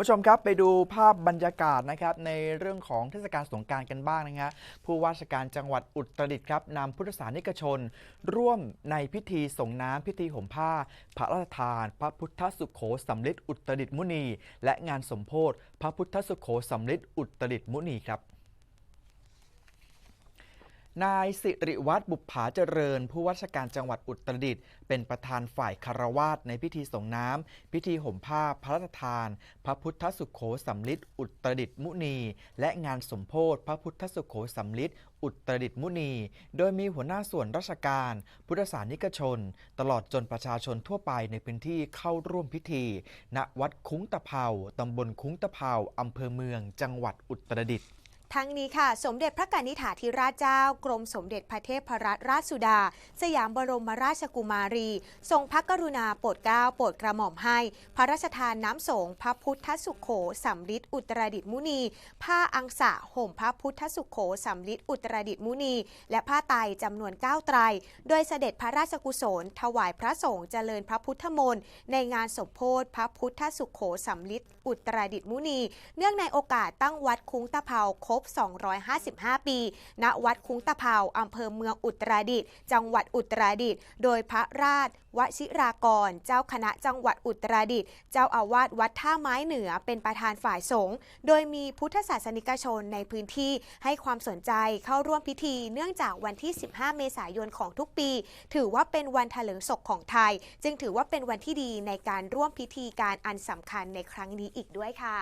ผู้ชมครับไปดูภาพบรรยากาศนะครับในเรื่องของเทศกาลสงการกันบ้างนะฮะผู้ว่าราชการจังหวัดอุตรดิตถ์ครับนำพุทธศาสนิกชน ร่วมในพิธีส่งน้ำพิธีห่มผ้า พระราชทาน พระพุทธสุโขสำลิดอุตรดิตถ์มุนี และงานสมโพธิพระพุทธสุโขสำลิดอุตรดิตถ์มุนีครับ นายสิริวัตรบุปผาเจริญ ผู้ว่าราชการจังหวัดอุตรดิตถ์เป็นประธานฝ่ายคารวาสในพิธีส่งน้ำ พิธีห่มผ้าพระราชทาน พระพุทธสุโขสำลิดอุตรดิตถ์มุนี และงานสมโพธิพระพุทธสุโขสำลิดอุตรดิตถ์มุนี โดยมีหัวหน้าส่วนราชการ พุทธศาสนิกชน ตลอดจนประชาชนทั่วไปในพื้นที่เข้าร่วมพิธี ณวัดคุ้งตะเภาตำบลคุ้งตะเภาอำเภอเมือง จังหวัดอุตรดิตถ์ ทั้งนี้ค่ะ สมเด็จพระกนิษฐาธิราชเจ้า กรมสมเด็จพระเทพรัตนราชสุดา สยามบรมราชกุมารี ทรงพระกรุณาโปรดเกล้าโปรดกระหม่อมให้ พระราชทานน้ำสงฆ์พระพุทธสุโขสำลิดอุตรดิตมุนี ผ้าอังสะห่มพระพุทธสุโขสำลิดอุตรดิตมุนี และผ้าไตรจำนวน 9 ไตร โดยเสด็จพระราชกุศล ถวายพระสงฆ์เจริญพระพุทธมนต์ในงานสมโพธิพระพุทธสุโขสำลิดอุตรดิตมุนี เนื่องในโอกาสตั้งวัดคุ้งตะเภาคบ 255 ปี ณ วัดคุ้งตะเภาอำเภอเมืองอุตรดิตถ์ จังหวัดอุตรดิตถ์ โดยพระราชวชิรากร เจ้าคณะจังหวัดอุตรดิตถ์ เจ้าอาวาสวัดท่าไม้เหนือ เป็นประธานฝ่ายสงฆ์ โดยมีพุทธศาสนิกชนในพื้นที่ให้ความสนใจเข้าร่วมพิธี เนื่องจากวันที่ 15 เมษายนของทุกปี ถือว่าเป็นวันเถลิงศกของไทย จึงถือว่าเป็นวันที่ดีในการร่วมพิธีการอันสำคัญในครั้งนี้อีกด้วยค่ะ